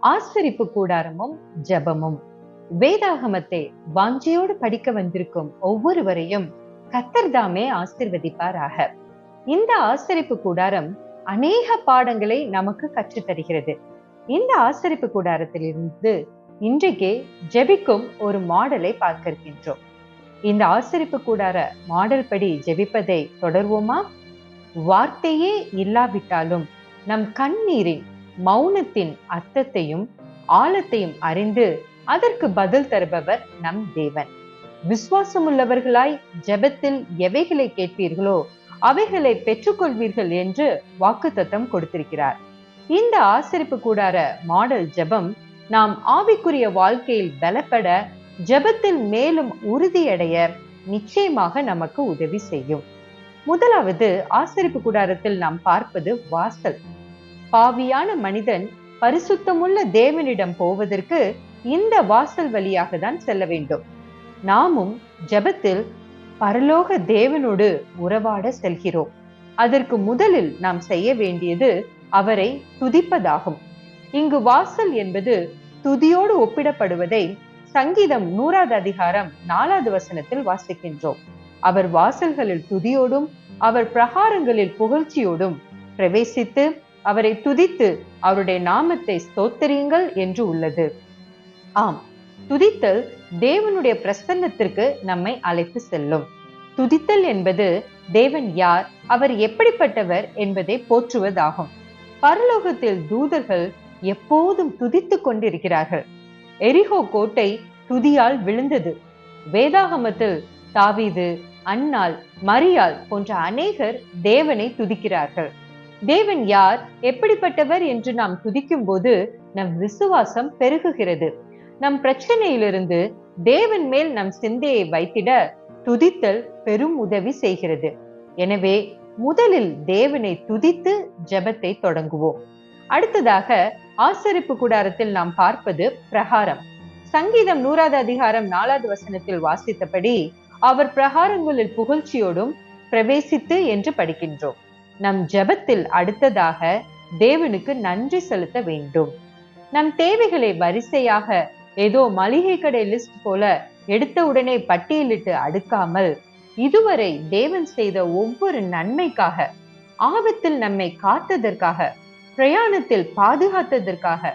ஆசரிப்பு கூடாரமும் ஜபமும். வேதாகமத்தை வாஞ்சியோடு படிக்க வந்திருக்கும் ஒவ்வொருவரையும் கத்தர்தாமே ஆசிர்வதிப்பாராக. இந்த ஆசரிப்பு கூடாரம் அநேக பாடங்களை நமக்கு கற்று தருகிறது. இந்த ஆசரிப்பு கூடாரத்திலிருந்து இன்றைக்கே ஜெபிக்கும் ஒரு மாடலை பார்க்க இருக்கின்றோம் இந்த ஆசரிப்பு கூடார மாடல் படி ஜெபிப்பதை தொடர்வோமா? வார்த்தையே இல்லாவிட்டாலும் நம் கண்ணீரின் மௌனத்தின் அர்த்தத்தையும் ஆழத்தையும் அறிந்து அதற்கு பதில் தருபவர் நம் தேவன். விசுவாசமுள்ளவர்களாய் ஜெபத்தில் எவைகளை கேட்பீர்களோ அவைகளை பெற்றுக்கொள்வீர்கள் என்று வாக்குத்தத்தம் கொடுத்திருக்கிறார். இந்த ஆசரிப்பு கூடார மாடல் ஜெபம் நாம் ஆவிக்குரிய வாழ்க்கையில் பலப்பட ஜெபத்தில் மேலும் உறுதியடைய நிச்சயமாக நமக்கு உதவி செய்யும். முதலாவது ஆசரிப்பு கூடாரத்தில் நாம் பார்ப்பது வாசல். பாவியான மனிதன் பரிசுத்தமுள்ள தேவனிடம் போவதற்கு இந்த வாசல் வழியாக தான் செல்ல வேண்டும். நாமும் ஜபத்தில் பரலோக தேவனோடு உறவாட செல்கிறோம். அதற்கு முதலில் நாம் செய்ய வேண்டியது அவரை துதிப்பதாகும். இங்கு வாசல் என்பது துதியோடு ஒப்பிடப்படுவதை சங்கீதம் நூறாவது அதிகாரம் நாலாவது வசனத்தில் வாசிக்கின்றோம். அவர் வாசல்களில் துதியோடும் அவர் பிரகாரங்களில் புகழ்ச்சியோடும் பிரவேசித்து அவரை துதித்து அவருடைய நாமத்தை ஸ்தோத்தரியுங்கள் என்று உள்ளது. ஆம் துதித்தல் தேவனுடைய பிரசன்னத்திற்கு நம்மை அழைத்து செல்லும். துதித்தல் என்பது தேவன் யார் அவர் எப்படிப்பட்டவர் என்பதை போற்றுவதாகும். பரலோகத்தில் தூதர்கள் எப்போதும் துதித்துக் கொண்டிருக்கிறார்கள். எரிகோ கோட்டை துதியால் விழுந்தது. வேதாகமத்தில் தாவீது அன்னாள் மரியாள் போன்ற அநேகர் தேவனை துதிக்கிறார்கள். தேவன் யார் எப்படிப்பட்டவர் என்று நாம் துதிக்கும் போது நம் விசுவாசம் பெருகுகிறது. நம் பிரச்சனையிலிருந்து தேவன் மேல் நம் சிந்தையை வைத்திட துதித்தல் பெரும் உதவி செய்கிறது. எனவே முதலில் தேவனை துதித்து ஜெபத்தை தொடங்குவோம். அடுத்ததாக ஆசரிப்பு கூடாரத்தில் நாம் பார்ப்பது பிரகாரம். சங்கீதம் நூறாவது அதிகாரம் நாலாவது வசனத்தில் வாசித்தபடி அவர் பிரகாரங்களில் புகழ்ச்சியோடும் பிரவேசித்து என்று படிக்கின்றோம். நம் ஜெபத்தில் அடுத்ததாக தேவனுக்கு நன்றி செலுத்த வேண்டும். நம் தேவைகளை வரிசையாக ஏதோ மளிகை கடை லிஸ்ட் போல எடுத்த உடனே பட்டியலிட்டு அடுக்காமல் இதுவரை தேவன் செய்த ஒவ்வொரு நன்மைக்காக ஆபத்தில் நம்மை காத்ததற்காக பிரயாணத்தில் பாதுகாத்ததற்காக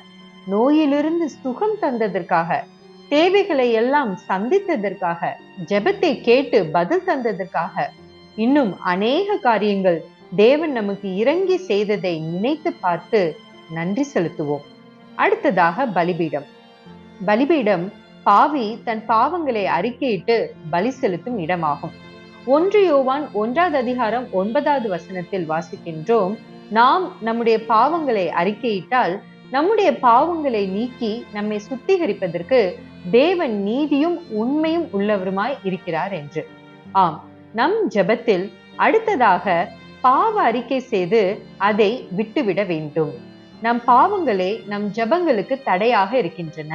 நோயிலிருந்து சுகம் தந்ததற்காக தேவைகளை எல்லாம் சந்தித்ததற்காக ஜெபத்தை கேட்டு பதில் தந்ததற்காக இன்னும் அநேக காரியங்கள் தேவன் நமக்கு இறங்கி செய்ததை நினைத்து பார்த்து நன்றி செலுத்துவோம். அடுத்ததாக பலிபீடம். பலிபீடம் பாவி தன் பாவங்களை அறிக்கையிட்டு பலி செலுத்தும் இடமாகும். ஒன்று யோவான் ஒன்றாவது அதிகாரம் ஒன்பதாவது வசனத்தில் வாசிக்கின்றோம் நாம் நம்முடைய பாவங்களை அறிக்கையிட்டால் நம்முடைய பாவங்களை நீக்கி நம்மை சுத்திகரிப்பதற்கு தேவன் நீதியும் உண்மையும் உள்ளவருமாய் இருக்கிறார் என்று. ஆம் நம் ஜெபத்தில் அடுத்ததாக பாவ அறிக்கை செய்து அதை விட்டுவிட வேண்டும். நம் பாவங்களே நம் ஜபங்களுக்கு தடையாக இருக்கின்றன.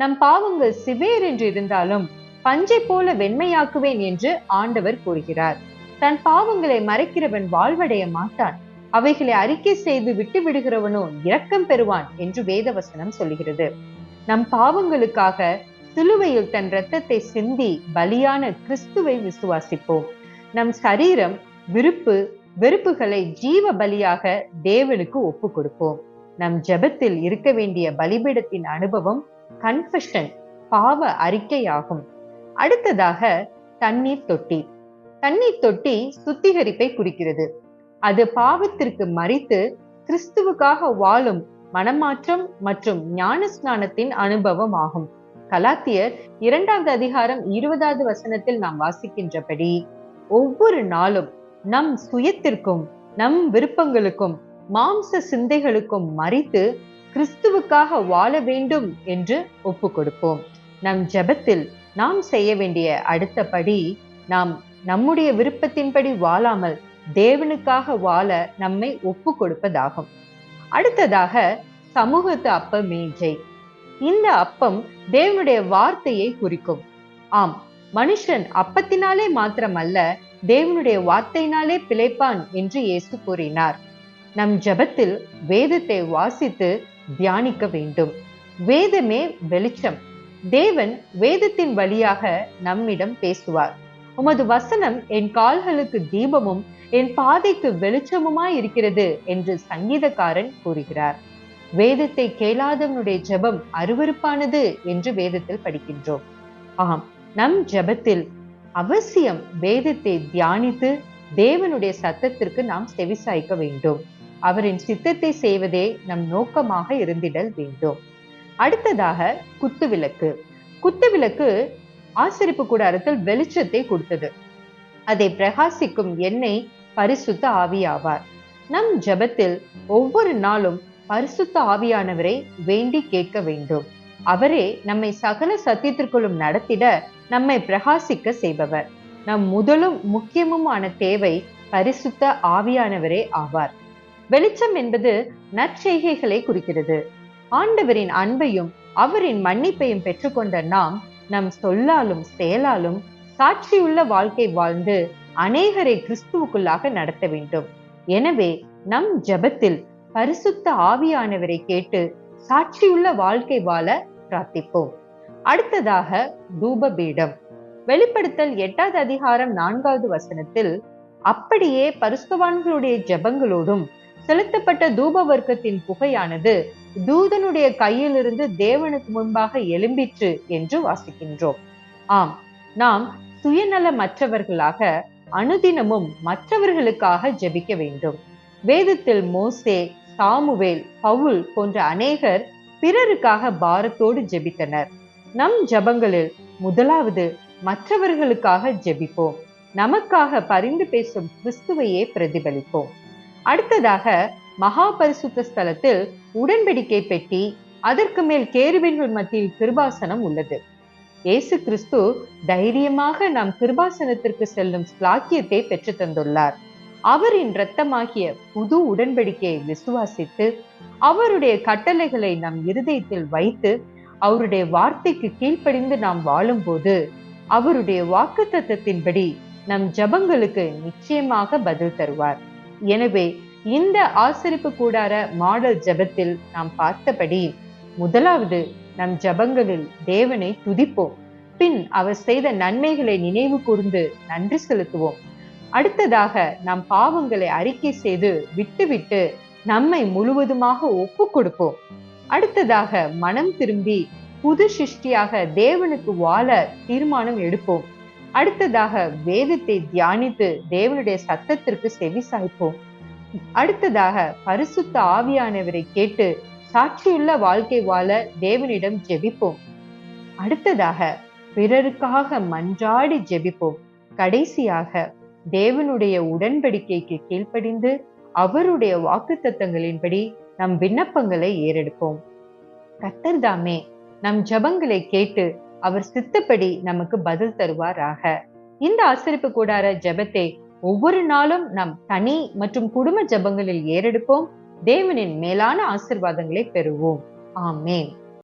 நம் பாவங்கள் சிவேர் என்று இருந்தாலும் பஞ்சை போல வெண்மையாக்குவேன் என்று ஆண்டவர் கூறுகிறார். தன் பாவங்களை மறைக்கிறவன் வாழ்வடைய மாட்டான். அவைகளை அறிக்கை செய்து விட்டு விடுகிறவனோ இரக்கம் பெறுவான் என்று வேதவசனம் சொல்கிறது நம் பாவங்களுக்காக சிலுவையில் தன் இரத்தத்தை சிந்தி பலியான கிறிஸ்துவை விசுவாசிப்போம். நம் சரீரம் விருப்பு வெறுப்புகளை ஜீவ பலியாக தேவனுக்கு ஒப்பு கொடுப்போம். நம் ஜெபத்தில் இருக்க வேண்டிய பலிபீடத்தின் அனுபவம் கன்ஃபஷன் பாவ அறிக்கையாகும். அடுத்ததாக தண்ணீர் தொட்டி. தண்ணீர் தொட்டி சுத்திகரிப்பை குறிக்கிறது. அது பாவத்திற்கு மறித்து கிறிஸ்துவுக்காக வாழும் மனமாற்றம் மற்றும் ஞான ஸ்நானத்தின் அனுபவம் ஆகும் கலாத்தியர் இரண்டாவது அதிகாரம் இருபதாவது வசனத்தில் நாம் வாசிக்கின்றபடி ஒவ்வொரு நாளும் நம் சுயத்திற்கும் நம் விருப்பங்களுக்கும் மாம்ச சிந்தைகளுக்கும் மறித்து கிறிஸ்துவுக்காக வாழ வேண்டும் என்று ஒப்பு கொடுப்போம் நம் ஜெபத்தில் நாம் செய்ய வேண்டிய அடுத்த படி நாம் நம்முடைய விருப்பத்தின்படி வாழாமல் தேவனுக்காக வாழ நம்மை ஒப்பு கொடுப்பதாகும் அடுத்ததாக சமூகத்து அப்ப மேஜை இந்த அப்பம் தேவனுடைய வார்த்தையை குறிக்கும். ஆம் மனுஷன் அப்பத்தினாலே மாத்திரமல்ல தேவனுடைய வார்த்தையினாலே பிழைப்பான் என்று இயேசு கூறினார். நம் ஜபத்தில் வேதத்தை வாசித்து தியானிக்க வேண்டும். வேதமே வெளிச்சம். தேவன் வேதத்தின் வழியாக நம்மிடம் பேசுவார். உமது வசனம் என் கால்களுக்கு தீபமும் என் பாதைக்கு வெளிச்சமுமாய் இருக்கிறது என்று சங்கீதக்காரன் கூறுகிறார். வேதத்தை கேளாதவனுடைய ஜெபம் அருவருப்பானது என்று வேதத்தில் படிக்கின்றோம். ஆம் நம் ஜெபத்தில் அவசியம் வேதத்தை தியானித்து தேவனுடைய சத்தத்திற்கு நாம் செவிசாய்க்க வேண்டும். அவரின் சித்தத்தை செய்வதே நம் நோக்கமாக இருந்திடல் வேண்டும். அடுத்ததாக குத்துவிளக்கு குத்துவிளக்கு ஆசிரிப்பு கூடாரத்தில் வெளிச்சத்தை கொடுத்தது. அதை பிரகாசிக்கும் எண்ணெய் பரிசுத்த ஆவியாவார். நம் ஜெபத்தில் ஒவ்வொரு நாளும் பரிசுத்த ஆவியானவரை வேண்டி கேட்க வேண்டும். அவரே நம்மை சகல சத்தியத்திற்குள்ளும் நடத்திட நம்மை பிரகாசிக்க செய்பவர். நம் முதலும் முக்கியமுமான தேவை பரிசுத்த ஆவியானவரே ஆவார். வெளிச்சம் என்பது நற்செய்கைகளை குறிக்கிறது. ஆண்டவரின் அன்பையும் அவரின் மன்னிப்பையும் பெற்றுக்கொண்ட நாம் நம் சொல்லாலும் செயலாலும் சாட்சியுள்ள வாழ்க்கை வாழ்ந்து அநேகரை கிறிஸ்துவுக்குள்ளாக நடத்த வேண்டும். எனவே நம் ஜெபத்தில் பரிசுத்த ஆவியானவரை கேட்டு சாட்சியுள்ள வாழ்க்கை வாழ பிரார்த்திப்போம். அடுத்ததாக தூபபீடம். வெளிப்படுத்தல் எட்டாவது அதிகாரம் நான்காவது வசனத்தில் அப்படியே பரிசுவான்களுடைய ஜபங்களோடும் செலுத்தப்பட்ட தூப வர்க்கத்தின் புகையானது தூதனுடைய கையிலிருந்து தேவனுக்கு முன்பாக எழும்பிற்று என்று வாசிக்கின்றோம். ஆம் நாம் சுயநலமற்றவர்களாக அனுதினமும் மற்றவர்களுக்காக ஜெபிக்க வேண்டும். வேதத்தில் மோசே சாமுவேல் பவுல் போன்ற அநேகர் பிறருக்காக பாரத்தோடு ஜெபித்தனர். நம் ஜபங்களில் முதலாவது மற்றவர்களுக்காக ஜெபிப்போம். நமக்காக பரிந்து பேசும் கிறிஸ்துவையே பிரதிபலிப்போம். அடுத்ததாக மகா பரிசுத்த ஸ்தலத்தில் உடன்படிக்கை பெட்டி அதற்கு மேல் கேருவின்கள் மத்தியில் கிருபாசனம் உள்ளது. இயேசு கிறிஸ்து தைரியமாக நாம் கிருபாசனத்திற்கு செல்லும் ஸ்லாக்கியத்தை பெற்று தந்துள்ளார் அவரின் இரத்தமாகிய புது உடன்படிக்கையை விசுவாசித்து அவருடைய கட்டளைகளை நம் இருதயத்தில் வைத்து அவருடைய வார்த்தைக்கு கீழ்ப்படிந்து நாம் வாழும்போது அவருடைய வாக்கு தத்துவத்தின்படி நம் ஜபங்களுக்கு நிச்சயமாக பதில் தருவார். எனவே இந்த ஆசரிப்பு கூடார மாடல் ஜபத்தில் நாம் பார்த்தபடி முதலாவது நம் ஜபங்களில் தேவனை துதிப்போம். பின் அவர் செய்த நன்மைகளை நினைவு கூர்ந்து நன்றி செலுத்துவோம். அடுத்ததாக நம் பாவங்களை அறிக்கை செய்து விட்டுவிட்டு நம்மை முழுவதுமாக ஒப்பு கொடுப்போம் அடுத்ததாக மனம் திரும்பி புது சிருஷ்டியாக தேவனுக்கு வாழ தீர்மானம் எடுப்போம். அடுத்ததாக வேதத்தை தியானித்து தேவனுடைய சத்தத்திற்கு செவி சாய்ப்போம். அடுத்ததாக பரிசுத்த ஆவியானவரை கேட்டு சாட்சியுள்ள வாழ்க்கை வாழ தேவனிடம் ஜெபிப்போம். அடுத்ததாக பிறருக்காக மன்றாடி ஜெபிப்போம். கடைசியாக தேவனுடைய உடன்படிக்கைக்கு கீழ்ப்படிந்து அவருடைய வாக்குத்தத்தங்களின்படி நம் விண்ணப்பங்களை ஏறெடுப்போம். கத்தர்தாமே நம் ஜபங்களை கேட்டு அவர் சித்தப்படி நமக்கு பதில் தருவாராக. இந்த ஆசிரிப்பு கூடார ஜெபத்தை ஒவ்வொரு நாளும் நம் தனி மற்றும் குடும்ப ஜபங்களில் ஏறெடுப்போம். தேவனின் மேலான ஆசிர்வாதங்களை பெறுவோம். ஆமேன்.